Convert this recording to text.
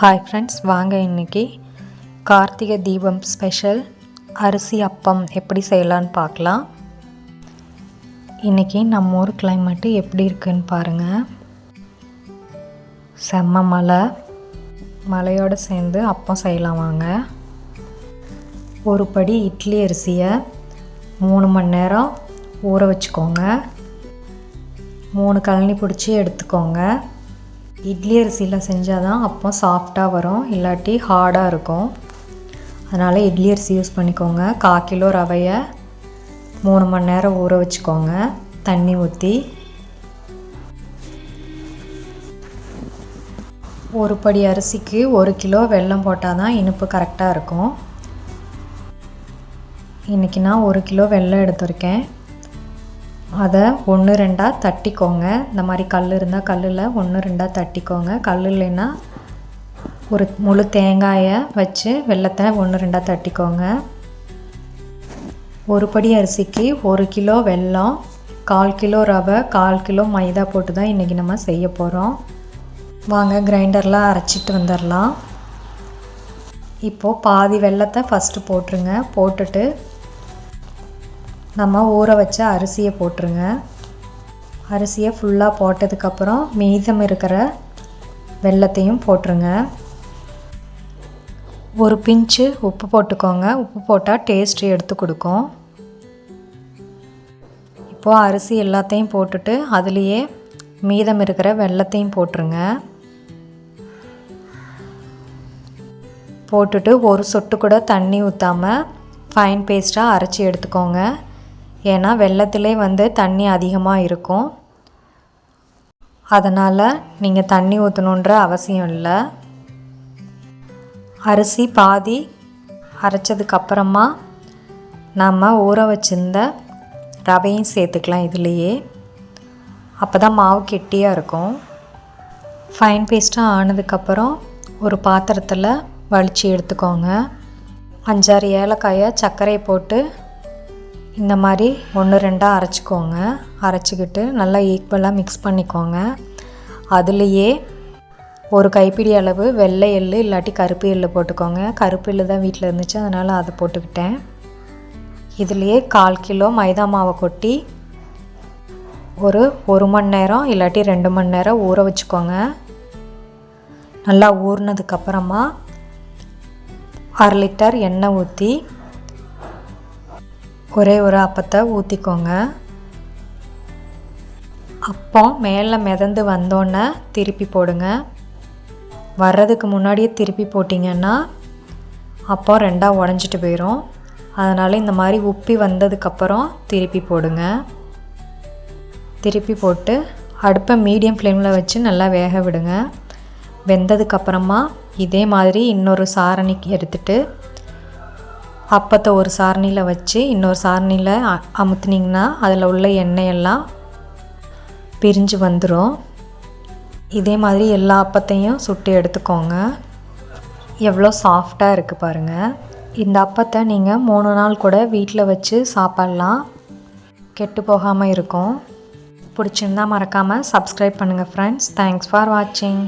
Hi friends வாங்க இன்றைக்கி Karthigai Deepam special அரிசி அப்பம் எப்படி செய்யலான்னு பார்க்கலாம். இன்றைக்கி நம்ம ஊர் கிளைமேட்டு எப்படி இருக்குன்னு பாருங்கள் செம்ம மலை மலையோடு சேர்ந்து அப்பம் செய்யலாம் வாங்க. ஒரு படி இட்லி அரிசியை மூணு மணி நேரம் ஊற வச்சுக்கோங்க. மூணு கழனி பிடிச்சி எடுத்துக்கோங்க. இட்லி அரிசியில் செஞ்சால் தான் அப்போ சாஃப்டாக வரும் இல்லாட்டி ஹார்டாக இருக்கும். அதனால் இட்லி அரிசி யூஸ் பண்ணிக்கோங்க. கால் கிலோ ரவையை மூணு மணி நேரம் ஊற வச்சுக்கோங்க. தண்ணி ஊற்றி ஒரு படி அரிசிக்கு ஒரு கிலோ வெல்லம் போட்டால் தான் இனிப்பு கரெக்டாக இருக்கும். இன்றைக்கி நான் ஒரு கிலோ வெல்லம் எடுத்திருக்கேன். அதை ஒன்று ரெண்டாக தட்டிக்கோங்க. இந்த மாதிரி கல் இருந்தால் கல்லில் ஒன்று ரெண்டாக தட்டிக்கோங்க. கல் இல்லைன்னா ஒரு முழு தேங்காயை வச்சு வெள்ளத்தை ஒன்று ரெண்டாக தட்டிக்கோங்க. ஒரு படி அரிசிக்கு ஒரு கிலோ வெல்லம் கால் கிலோ ரவை கால் கிலோ மைதா போட்டு தான் இன்றைக்கி நம்ம செய்ய போகிறோம் வாங்க கிரைண்டரில் அரைச்சிட்டு வந்துடலாம் இப்போது பாதி வெல்லத்தை ஃபஸ்ட்டு போட்டுருங்க. போட்டுட்டு நம்ம ஊற வச்ச அரிசியை போட்டுருங்க. அரிசியை ஃபுல்லாக போட்டதுக்கப்புறம் மீதம் இருக்கிற வெள்ளத்தையும் போட்டுருங்க. ஒரு பிஞ்சு உப்பு போட்டுக்கோங்க. உப்பு போட்டால் டேஸ்ட் எடுத்து கொடுக்கும். இப்போது அரிசி எல்லாத்தையும் போட்டுட்டு அதுலேயே மீதம் இருக்கிற வெள்ளத்தையும் போட்டுருங்க. போட்டுட்டு ஒரு சொட்டு கூட தண்ணி ஊற்றாமல் ஃபைன் பேஸ்ட்டாக அரைச்சி எடுத்துக்கோங்க. ஏன்னா வெள்ளத்திலே வந்து தண்ணி அதிகமாக இருக்கும். அதனால் நீங்கள் தண்ணி ஊற்றணுன்ற அவசியம் இல்லை. அரிசி பாதி அரைச்சதுக்கப்புறமா நம்ம ஊற வச்சிருந்த ரவையும் சேர்த்துக்கலாம் இதுலேயே. அப்போ தான் மாவு கெட்டியாக இருக்கும். ஃபைன் பேஸ்ட்டாக ஆனதுக்கப்புறம் ஒரு பாத்திரத்தில் வலித்து எடுத்துக்கோங்க. அஞ்சாறு ஏலக்காயை சர்க்கரை போட்டு இந்த மாதிரி ஒன்று ரெண்டாக அரைச்சிக்கோங்க. அரைச்சிக்கிட்டு நல்லா ஈக்குவலாக மிக்ஸ் பண்ணிக்கோங்க. அதுலேயே ஒரு கைப்பிடி அளவு வெள்ளை எள்ளு இல்லாட்டி கருப்பு எள்ளு போட்டுக்கோங்க. கருப்பு எள்ளு தான் வீட்டில் இருந்துச்சு அதனால் அதை போட்டுக்கிட்டேன். இதுலேயே கால் கிலோ மைதா மாவை கொட்டி ஒரு ஒரு மணி நேரம் இல்லாட்டி ரெண்டு மணி நேரம் ஊற வச்சுக்கோங்க. நல்லா ஊறினதுக்கப்புறமா அரை லிட்டர் எண்ணெய் ஊற்றி ஒரே ஒரு அப்பத்தை ஊற்றிக்கோங்க அப்போ மேலே மிதந்து வந்தோன்னே திருப்பி போடுங்க. வர்றதுக்கு முன்னாடியே திருப்பி போட்டிங்கன்னா அப்போ ரெண்டாக உடஞ்சிட்டு போயிடும் அதனால் இந்த மாதிரி உப்பி வந்ததுக்கப்புறம் திருப்பி போடுங்க. திருப்பி போட்டு அடுப்பை மீடியம் ஃப்ளேமில் வச்சு நல்லா வேக விடுங்க. வெந்ததுக்கப்புறமா இதே மாதிரி இன்னொரு சாரணிக்கு எடுத்துகிட்டு அப்பத்தை ஒரு சாரணியில் வச்சு இன்னொரு சாரணியில் அமுத்துனிங்கன்னா அதில் உள்ள எண்ணெயெல்லாம் பிரிஞ்சு வந்துடும் இதே மாதிரி எல்லா அப்பத்தையும் சுட்டு எடுத்துக்கோங்க. எவ்வளோ சாஃப்டாக இருக்குது பாருங்கள் இந்த அப்பத்தை நீங்கள் மூணு நாள் கூட வீட்டில் வச்சு சாப்பிட்லாம். கெட்டு போகாமல் இருக்கும். பிடிச்சிருந்தா மறக்காமல் சப்ஸ்கிரைப் பண்ணுங்கள் ஃப்ரெண்ட்ஸ் தேங்க்ஸ் ஃபார் வாட்சிங்